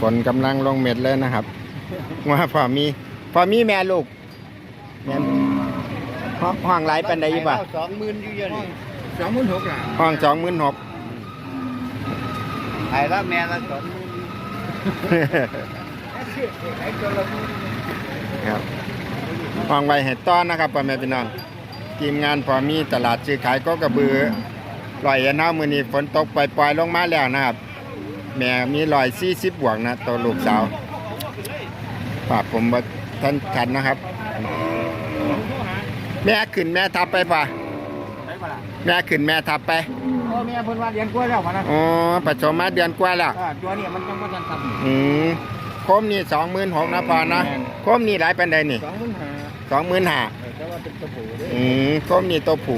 ฝนกำลังลงเม็ดเลยนะครับว่าพอมีพอมีแม่ลูกแม่ห้องห้องไรเป็นไดอยู่ป่ะสองหมื่นอยู่เยอะนี่สองหมื่นหกล่ะห้องสองหมื่นหกไอ้ละแม่ละสองหมื่นไอ้ตัวละหมื่นครับห้องไว้ให้ต้อนนะครับพ่อแม่พี่น้องทีมงานพอมีตลาดซื้อขายก็กระบือลอยเอ็นเฮามือนี้ฝนตกปล่อยๆลงมาแล้วนะครับ แม่มีรอยสี่สิบบวกนะตัวลูกสาวฝากผมว่าท่านทันนะครับ แม่ขึ้นแม่ทับไปป่ะใช่ปะล่ะแม่ขึ้นแม่ทับไปพ่อแม่เพิ่นว่าเรียนกล้วยแล้วมานะอ๋อผสมมาเดือนกว่าแล้วอ่าตัวนี้มันต้องมาทันทำอืมโคมนี่สองหมื่นหกนะพอนะโคมนี่หลายเป็นไดนี่สองหมื่นห้าสองหมื่นห้าแต่ว่าเป็นตัวผู้เด้ออืมโคมนี่ตัวผู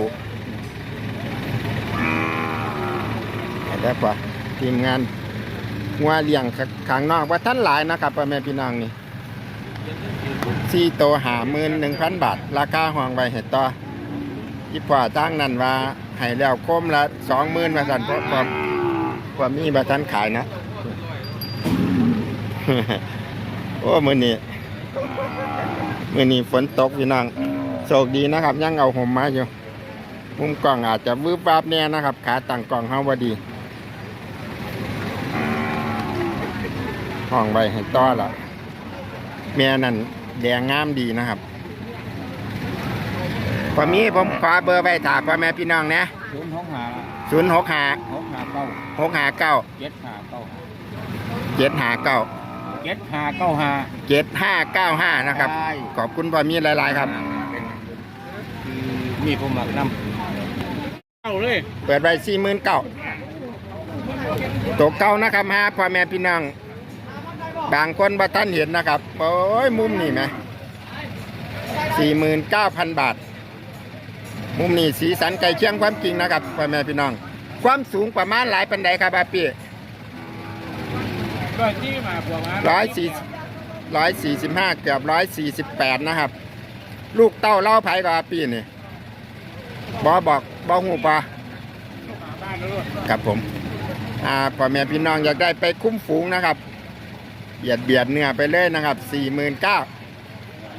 ได้ป่ะทีมงาน งัวเลี้ยงข้างนอกว่าท่านหลายนะครับพ่อแม่พี่น้องนี่สี่โตหาหมื่นหนึ่งพันบาท ราคาห้องไว้เห็ดต่อที่พ่อจ้างนั่นว่าให้แล้วคมละสองหมื่นมาสั่นเพราะความความมีบัท่านขายนะ โอ้มือนี้มือนี้ฝนตกพี่น้องโชคดีนะครับ ยังเอาห่มมาอยู่มุมกล้องอาจจะวืบวาบแน่นะครับ ขาตั้งกล้องเฮาบ่ดี ห้องไว้ให้ต้อละแม่นั่นแดงงามดีนะครับพอมีผมขอเบอร์ไว้ถามพ่อแม่พี่น้องนะศูนย์หกห้าศูนย์หกห้าหกห้าเก้าหกห้าเก้าเจ็ดห้าเก้าเจ็ดห้าเก้าเจ็ดห้าเก้าห้าเจ็ดห้าเก้าห้านะครับใช่ขอบคุณพ่อมีหลาย ๆ ครับ มีผมหมักน้ำเอาเลย เปิดไว้สี่หมื่นเก้าตัวเก่านะครับฮะพ่อแม่พี่น้อง บางคนบ่ท่านเห็นนะครับ โอ้ย มุมนี่ไหมสี่หมื่นเก้าพันบาท มุมนี้สีสันไก่เชียงความจริงนะครับพ่อแม่พี่น้อง ความสูงประมาณหลายปันไดครับอาพี่ร้อยที่มาพวกมาร้อยสี่ร้อยสี่สิบห้าเกือบร้อยสี่สิบแปดนะครับ ลูกเต้าเล่าไผ่กับอาพี่นี่บอบอกบอหูปะบ้านแล้วลูกครับผม อ่าพ่อแม่พี่น้องอยากได้ไปคุ้มฝูงนะครับ เบียดเบียดเนื้อไปเลยนะครับสี่หมื่นเก้า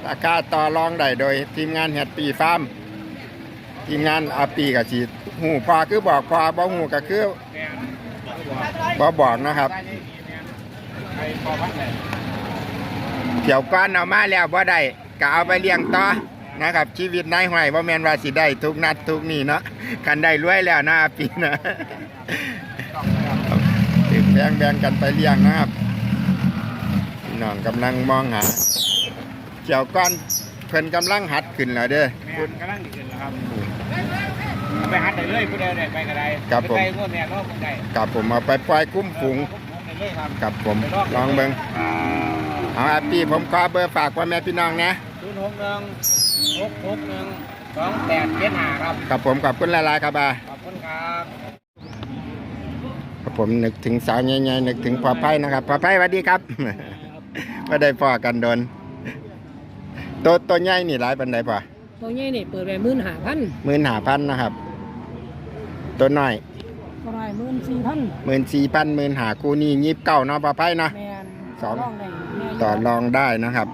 ราคาต่อรองได้โดย ทีมงานแฮปปี้ฟาร์มทีมงานอาปีกับสีหูพอคือบอกพอบ่หูก็คือบ่บอกนะครับเกี่ยวก้อนเอามาแล้วบ่ได้ก็เอาไปเลี้ยงต่อนะครับ ชีวิตนายห้อยบ่แมนว่าสิได้ทุกนัดทุกนี่เนาะคันได้รวยแล้วนะอาปีนะแบ่งแบ่งกันไปเลี้ยงนะครับ พี่น้องกำลังมองหาเกี่ยวก้อนเพิ่นกำลังหัดขึ้นแล้วเด้อแม่กำลังขึ้นแล้วครับไปหัดได้เลยผู้ใดได้ไปก็ได้ครับผมไปงวดแม่ก็คงได้กับผมเอาไปปล่อยกุ้มฝูงได้เลยครับกับผมลองเบิ่งเอาอาปีผมขอเบอร์ฝากพ่อแม่พี่น้องนะศูนย์หกหนึ่งหกหกหนึ่งสองแปดเจ็ดห้าครับกับผมขอบคุณหลายๆครับอาขอบคุณครับครับผมนึกถึงสาวใหญ่ๆนึกถึงพ่อไพ่นะครับพ่อไพ่สวัสดีครับ ไม่ได้พ่อกันโดนตัวตัวใหญ่นี่หลายปันไดพ่อตัวใหญ่นี่เปิดไปหมื่นห้าพันหมื่นหาพันนะครับ ตัวน้อยก็ได้หมื่นสี่พันหมื่นสี่พันหมื่นหากูนี่ยิบเก้าเนาะพ่อไพ่เนาะแมนสองร่องได้แม่ต่อรองได้นะครับ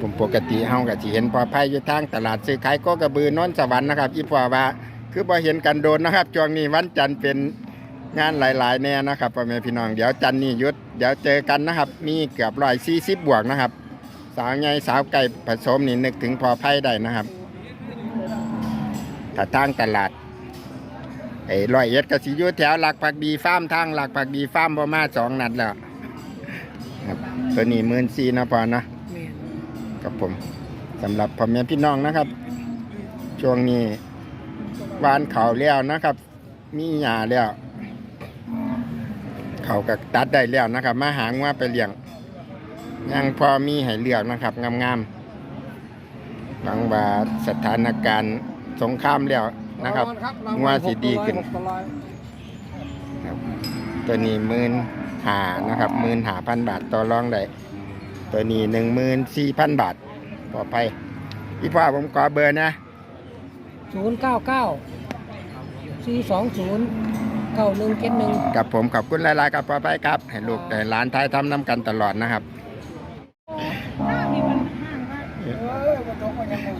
ผมปกติเฮาก็สิเห็นพอไผอยู่ทางตลาดซื้อขายก็กระบือนนท์สวรรค์นะครับอีพ่อว่า คือบ่เห็นกันโดนนะครับช่วงนี้วันจันทร์เป็นงานหลาย ๆ แน่นะครับพ่อแม่พี่น้องเดี๋ยวจันทร์นี่หยุดเดี๋ยวเจอกันนะครับ มีเกือบร้อยสี่สิบบวกนะครับ สาวใหญ่สาวไก่ผสมนี่นึกถึงพอไผ่ได้นะครับถ้าทางตลาดไอ้ร้อยเอ็ดก็สิอยู่แถวหลักผักดีฟาร์มทางหลักผักดีฟาร์มประมาณสองนัดแล้วครับตัวนี้หมื่นสี่นะพอนะแมนครับผมสำหรับพ่อแม่พี่น้องนะครับ ช่วงนี้ วานเขาแล้วนะครับ มีหญ้าแล้ว เขาก็ตัดได้แล้วนะครับ มาหางว่าไปเลี้ยง ยังพอมีให้เลือกนะครับงามๆบางว่าสถานการณ์สงครามแล้วนะครับงัวสิดีขึ้นครับตัวนี้หมื่นหานะครับหมื่นหาพันบาทต่อรองได้ตัวนี้หนึ่งหมื่นสี่พันบาทปลอดภัยพี่พ่อผมขอเบอร์นะ ศูนย์เก้าเก้าสี่สองศูนย์เก้าหนึ่งเจ็ดหนึ่ง กับผมขอบคุณหลายๆครับปอไปครับ ให้ลูกแต่หลานไทยทำน้ำกันตลอดนะครับ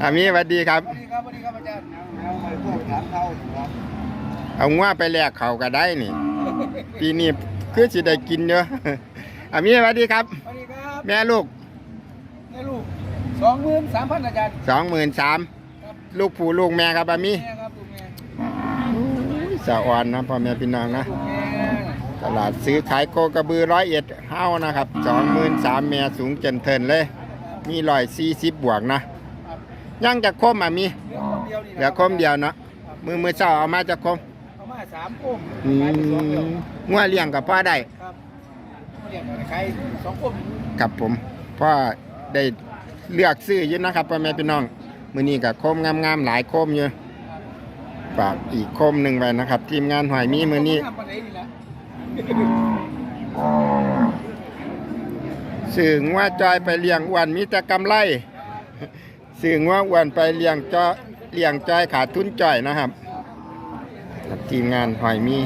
อามีสวัสดีครับสวัสดีครับสวัสดีครับอาจารย์เอาไปพวกถามเขาครับเอางัวไปแลกเขาก็ได้นี่ ปีนี้คือสิได้กินเยอะ อามีสวัสดีครับ สวัสดีครับแม่ลูกแม่ลูกสองหมื่นสามพันอาจารย์สองหมื่นสาม ลูกผู้ลูกแม่ครับอามีแม่ครับลูกแม่สะอ่อนนะพ่อแม่พี่น้องนะ ลูกแม่ตลาดซื้อขายโคกระบือร้อยเอ็ดเฮ้านะครับสองหมื่นสามแม่สูงเจนเทินเลย มีร้อยสี่สิบบวกนะยังจะคมอะมีเหลือคนเดียวนี่นะเหลือคมเดียวเนาะมือมือเช้าเอามาจะคมเอามาสามคมอืขายไปสองเดียวมงัวเลี้ยงกับพ่อได้ ครับเรียกอะไรขายสองคมกับผมพ่อได้เลือกซื้ออยู่นะครับพ่อแม่พี่น้อง มือนี้กับคมงามๆหลายคมอยู่ฝากอีกคมหนึ่งไว้นะครับ ทีมงานหอยมีมือนี้สื่อว่าจอยไปเลี้ยงอ้วนมีแต่กำไรสื่อว่าอ้วนไปเลี้ยงจอเลี้ยงจอยขาดทุนจ่อยนะครับทีมงานหอยมี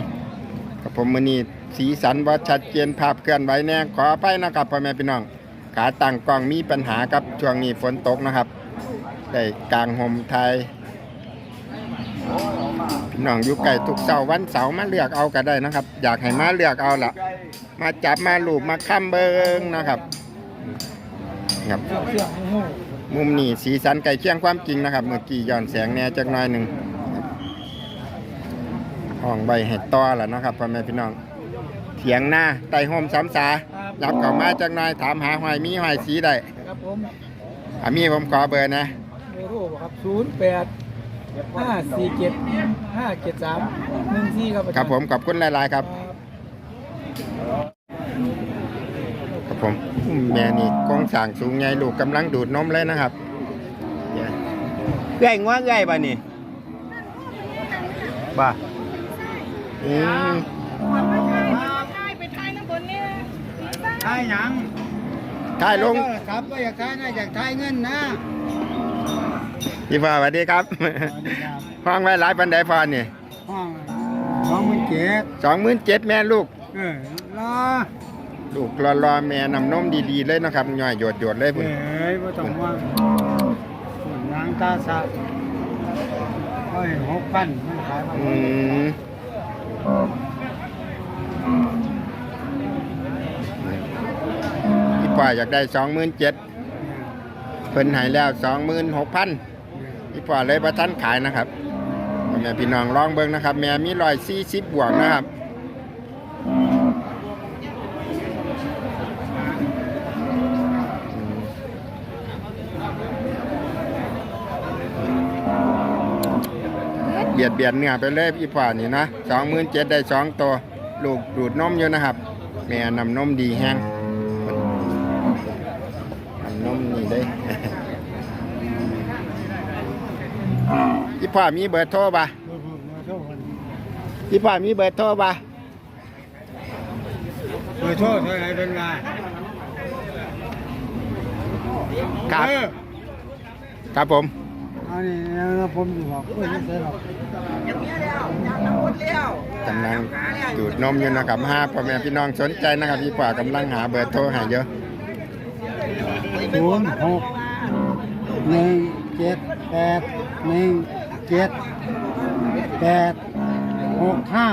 กับผมมือนี้สีสันว่าชัดเจนภาพเคลื่อนไหวแน่ขออภัยนะครับพ่อแม่พี่น้องขาตั้งกล้องมีปัญหาครับช่วงนี้ฝนตกนะครับ ได้กลางห่มไทยพี่น้องอยู่ไกลทุกเสาร์วันเสาร์มาเลือกเอาก็ได้นะครับ อยากให้มาเลือกเอาละมาจับมาลูบมาค้ำเบิงนะครับครับเสื้อเสื้อโอ้โหมุมนี้สีสันไก่เคียงความจริงนะครับ เมื่อกี้ย้อนแสงแหน่จักหน่อยหนึ่งครับห้องใบเห็ดต่อแล้วนะครับพ่อแม่พี่น้องเถียงหน้าไต่โฮมสามสายับเข้ามาจักหน่อยถามหาหอยมีหอยสีได้ครับผมอามีผมขอเบอร์นะเบอร์โทร ครับศูนย์แปดห้าสี่เจ็ดห้าเจ็ดสามหนึ่งสี่ครับอาคจารัรบย์ผมขอบคุณหลาย ๆ ครับ ครับผมอืมแม่นี่กองสร้างสูงใหญ่ลูกกำลังดูดนมเลยนะครับเอื้อยงัวเอื้อยบ่นี่บ่อืมทายหยังถ่ายลงครับก็อยากทายนะอยากทายเงินนะ พี่ฟ้าสวัสดีครับฟังไว้หลายปันไดพอนี่ห้องห้องมันเจ็ดสองหมื่นเจ็ดแม่ลูก เออรอลูกรอรอๆแม่นำนมดีๆเลยนะครับย่อยหยดหยดๆเลยพุ่นเอ้ยไม่ต้องว่าส่วนนางตาสะก็เห็นหกพันมันขายมาอืมพี่ป้าอยากได้สองหมื่นเจ็ดเพิ่นใหายแล้วสองหมื่นหกพัน พี่ป้าเลยประทันขายนะครับแม่พี่น้องลองเบิ่งนะครับ แม่มีรอยสี่สิบบวกนะครับเบียดเบียดเนื้อไปเลยพี่พ่อนี่นะสองหมื่นเจ็ดได้สองตัวลูกดูดนมอยู่นะครับ แม่นำนมดีแห้งนำนมนี่ได้ พี่พ่อมีเบอร์โทรปะพี่พ่อมีเบอร์โทรปะเบอร์โทษเท่าไหรเป็นไงครับ ครับผมอันนี้ผมอยู่บอกเอ้ยไม่ใช่หรอกกำลังดูดนมอยู่นะครับห้าพ่อแม่พี่น้องสนใจนะครับพี่พ่อกำลังหาเบอร์โทรหาเยอะศูนย์หกหนึ่งเจ็ดแปดหนึ่ง เจ็ดแปดหกห้า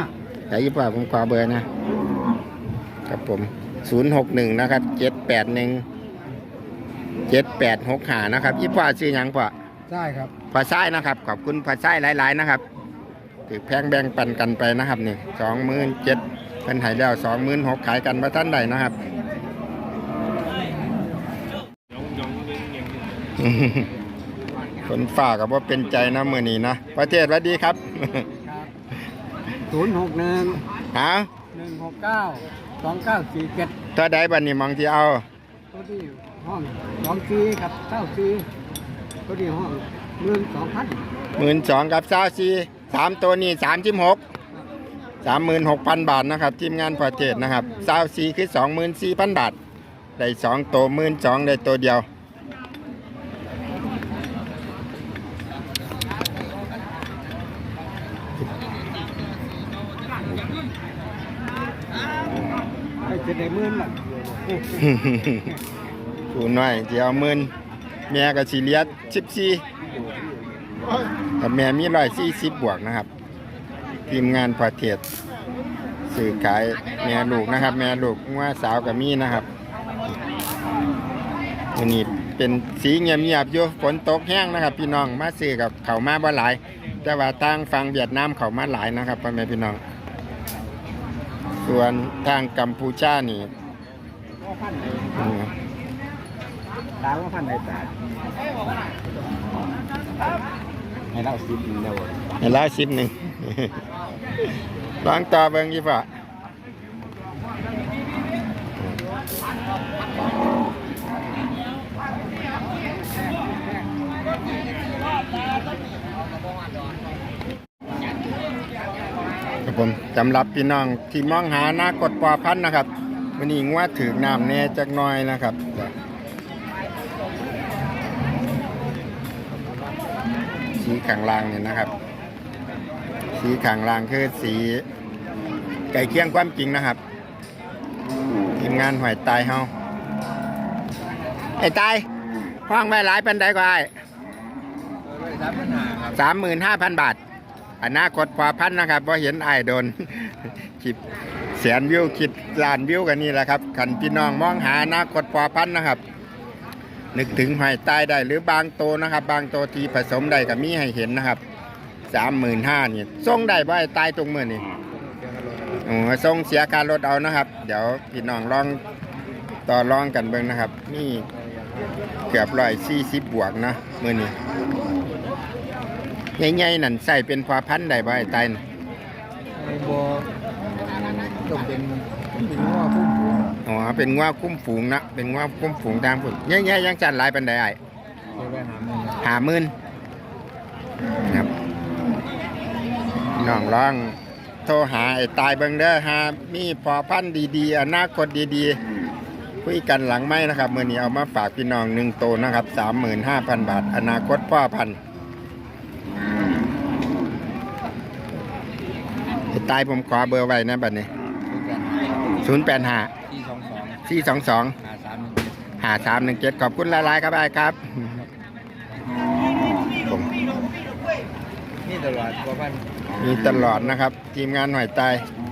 แต่ยี่ป่าผมขอเบอร์นะ ครับผม061นะครับ781 7865นะครับยี่ป่าชื่อหยังป่ะใช่ครับภาษายนะครับ ขอบคุณภาษายหลาย ๆ นะครับถือแพงแบ่งปันกันไปนะครับนี่สองหมื่นเจ็ดเป็นหายแล้วสองหมื่นหกขายกันมาท่านใดนะครับ ฝนฝ่ากับว่าเป็นใจนะมือนี้นะประเทศหวัดดีครับศูนย์หกหนึ่งหาหนึ่งหกเก้าสองเก้าสี่เจ็ดถ้าใดบันนี้มองที่เอาตัวที่ห้องสองสี่ครับเก้าสี่ตัวที่ห้องหมื่นสองพันหมื่นสองกับเศร้าสี่สามตัวนี้สามสิบหกสามหมื่นหกพันบาทนะครับทีมงานประเทศนะครับเศร้าสี่คือสองหมื่นสี่พันบาทได้สองตัวหมื่นสองได้ตัวเดียว ให้เจ็ดได้หมื่นละผู้น้อยสิเอามื่นแม่ก็สิเลียสิบสี่แต่แม่มีร้อยสี่สิบบวกนะครับ ทีมงานพอเทียดสื่อขายแม่ลูกนะครับ แม่ลูกว่าสาวกับมีนะครับอันนี้เป็นสีเงียบๆอยู่ฝนตกแห้งนะครับ พี่น้องมาซื้อกับเขามาบ่หลาย แต่ว่าทางฟังเวียดนามเขามาหลายนะครับพ่อแม่พี่น้อง ส่วนทางกัมพูชานี่อืมตามว่าพันในตาให้เราสิบหนึ่งเดียวเห็นแล้วชิปหนึ่งลองต่อเบิ่งยี่ป่ะ ครับผมสำหรับพี่น้องที่มองหาหน้ากดปอพันธุ์นะครับวันนี้งวดถือน้ำแน่จักหน้อยนะครับสีข้างล่างเนี่ยนะครับ สีข้างล่างคือสีไก่เคียงความจริงนะครับทีมงานหอยตายเฮาไอ้ตายห้องไว้หลายปันใดกว่าไอ้สามปัญหาครับสามหมื่นห้าพันบาท อนาคตพอพันนะครับพอเห็นไอ้โดนคลิปแสนวิวคิดล้านวิวกันนี่แหละครับขันพี่น้องมองหาอนาคตพอพันนะครับ นึกถึงหอยตายได้หรือบางโตนะครับ บางโตทีผสมได้กับมีให้เห็นนะครับสามหมื่นห้านี่ส่งได้บ่ไอ้ตายตรงมือนี่โอ้ส่งเสียการรถเอานะครับ เดี๋ยวพี่น้องลองต่อรองกันเบิ่งนะครับ นี่เกือบร้อยสี่สิบบวกนะมือนี้ ใหญ่ๆนั่นใส่เป็นพอพันธุ์ได้บ่ไอ้ตายน่ะไอ้บัวต้องเป็นเป็นง้อพุ่มผัวอ๋อเป็นง้วคุ้มฝูงนะเป็นง้วคุ้มฝูงทางพุ่นใหญ่ๆยังจัดหลายปันใดไอ้ไปไปหาเงินหาหมื่นครับน้องร้องโทรหาไอ้ตายเบิงเด้อหามีพอพันธุ์ดีๆอนาคตดีๆคุยกันหลังไม่นะครับเมื่อนี้เอามาฝากพี่น้องหนึ่งโตนะครับสามหมื่นห้าพันบาท อนาคตพ่อพันธุ์ไอ้ ตายผมขอเบอร์ไว้นะบัดนี้ศูนย์แปดห้าที่สองสองสี่สองสองหาสามหนึ่งเจ็ดหาสามหนึ่งเจ็ดขอบคุณหลายๆครับไอ้ครับผมนี่ตลอดบัวพันมีตลอดนะครับ ทีมงานหน่อยตายอื